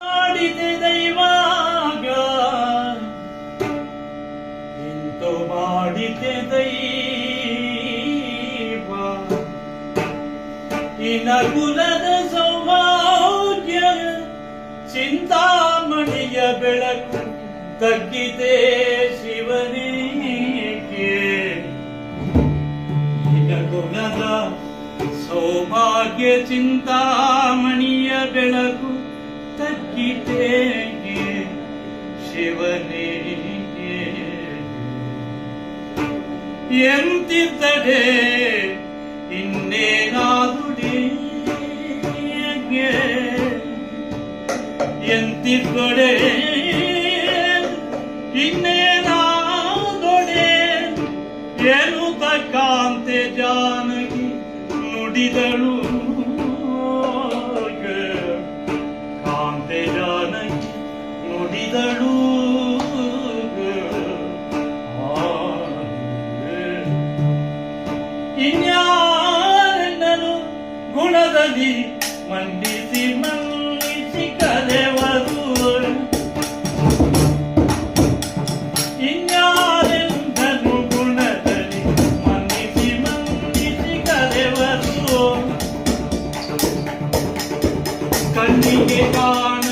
ಮಾಡಿದೆ ದೈವಾಗ. ಇಂತು ಮಾಡಿದೆ ದೈವ. ಇನ ಕುಲದ ಸೌಭಾಗ್ಯ ಚಿಂತಾಮಣಿಯ ಬೆಳಕು ತಗ್ಗಿದೆ ಶಿವನಿಗೆ ಇನ ಕುಲದ ಸೌಭಾಗ್ಯ ಚಿಂತಾಮಣಿಯ ಬೆಳಕು ತಗ್ಗಿತೇಗೆ ಶಿವನೇ. ಎಂತಿದ್ದಡೆ ಇನ್ನೇನಾದುಡಿ? ಎಂತಿದ್ದರೆ ಇನ್ನೇನಾದೊಡೆ? ಏನು ಕಾಂತೆ ಜಾನಕಿ ನುಡಿದಳು. ಕೈಗಳು ಇನ್ಯಾರೆನ್ನನು ಗುಣದಲ್ಲಿ ಮಂಡಿಸಿ ಮಂಡಿಸಿ ಕಲೆವರು ಇನ್ಯಾರೆನ್ನನು ಗುಣದಲ್ಲಿ ಮಂಡಿಸಿ ಮಂಡಿಸಿ ಕಲೆವರು ಕಣ್ಣಿಗೆ ಕಾಣ